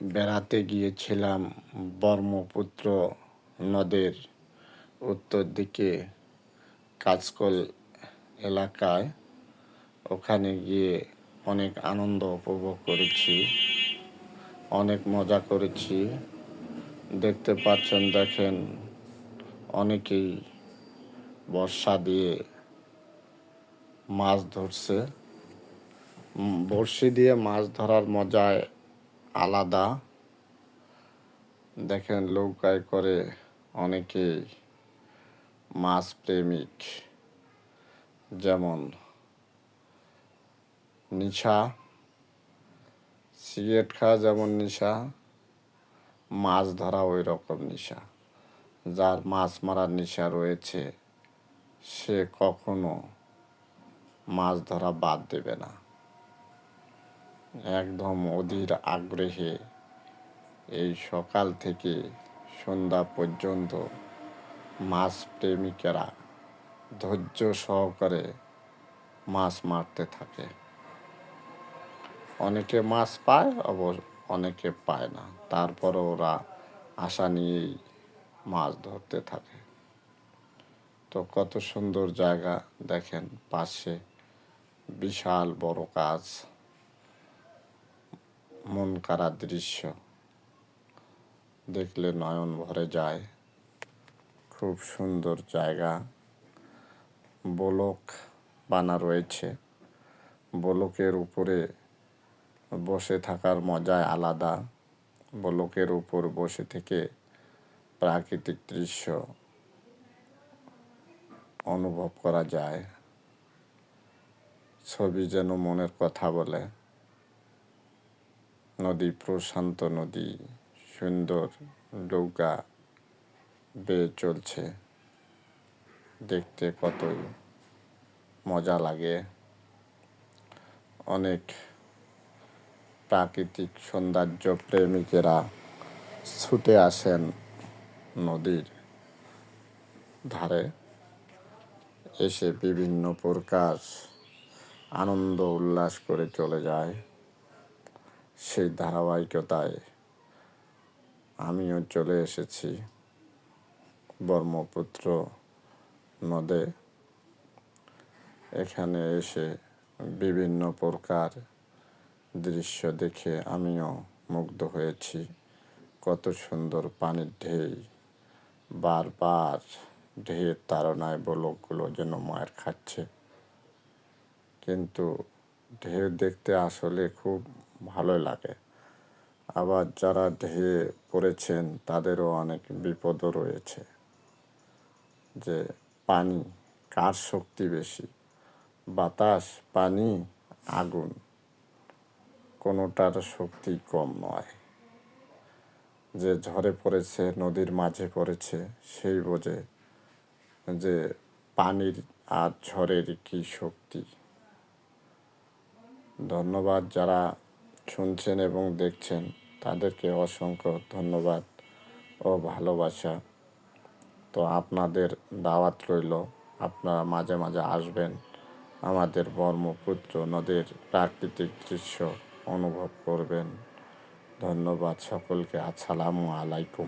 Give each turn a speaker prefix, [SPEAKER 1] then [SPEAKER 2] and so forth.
[SPEAKER 1] বেড়াতে গিয়েছিলাম ব্রহ্মপুত্র নদের উত্তর দিকে কাজকল এলাকায়। ওখানে গিয়ে অনেক আনন্দ উপভোগ করেছি, অনেক মজা করেছি। দেখতে পাচ্ছেন, দেখেন, অনেকেই বর্ষা দিয়ে মাছ ধরছে। বড়শি দিয়ে মাছ ধরার মজায় আলাদা। দেখেন, নৌকায় করে অনেকেই মাছ প্রেমিক যেমন নিশা, সিগারেট খাওয়া যেমন নিশা, মাছ ধরা ওই রকম নেশা। যার মাছ মারার নেশা রয়েছে, সে কখনো মাছ ধরা বাদ দেবে না। একদম অধীর আগ্রহে এই সকাল থেকে সন্ধ্যা পর্যন্ত মাছ প্রেমিকেরা ধৈর্য সহকারে মাছ মারতে থাকে। অনেকে মাছ পায় অবর অনেকে পায় না। তারপরে ওরা আশা নিয়েই মাছ ধরতে থাকে। তো কত সুন্দর জায়গা দেখেন, পাশে বিশাল বড় কাজ মন কাড়া দৃশ্য। দেখলে নয়ন ভরে যায়। খুব সুন্দর জায়গা। বলক বানা রয়েছে। বলকের উপরে বসে থাকার মজাই আলাদা। বলকের উপর বসে থেকে প্রাকৃতিক দৃশ্য অনুভব করা যায়। ছবি যেন মনের কথা বলে। নদী, প্রশান্ত নদী, সুন্দর নৌকা বেয়ে চলছে। দেখতে কতই মজা লাগে। অনেক প্রাকৃতিক সৌন্দর্য প্রেমিকেরা ছুটে আসেন নদীর ধারে। এসে বিভিন্ন প্রকার আনন্দ উল্লাস করে চলে যায়। সেই ধারাবাহিকতায় আমিও চলে এসেছি ব্রহ্মপুত্র নদে। এখানে এসে বিভিন্ন প্রকার দৃশ্য দেখে আমিও মুগ্ধ হয়েছি। কত সুন্দর পানির ঢেই বারবার ঢেউয়ের তাড়নায় বলকগুলো যেন মায়ের খাচ্ছে। কিন্তু ঢেউ দেখতে আসলে খুব ভালো লাগে। আবার যারা ঢেয়ে পড়েছেন, তাদেরও অনেক বিপদও রয়েছে। যে পানি, কার শক্তি বেশি? বাতাস, পানি, আগুন, কোনোটার শক্তি কম নয়। যে ঝড়ে পড়েছে, নদীর মাঝে পড়েছে, সেই বোঝে যে পানির আর ঝড়ের কী শক্তি। ধন্যবাদ যারা শুনছেন এবং দেখছেন, তাদেরকে অসংখ্য ধন্যবাদ ও ভালোবাসা। তো আপনাদের দাওয়াত রইল, আপনারা মাঝে মাঝে আসবেন আমাদের ব্রহ্মপুত্র নদীর প্রাকৃতিক দৃশ্য অনুভব করবেন। ধন্যবাদ সকলকে, আসসালামু আলাইকুম।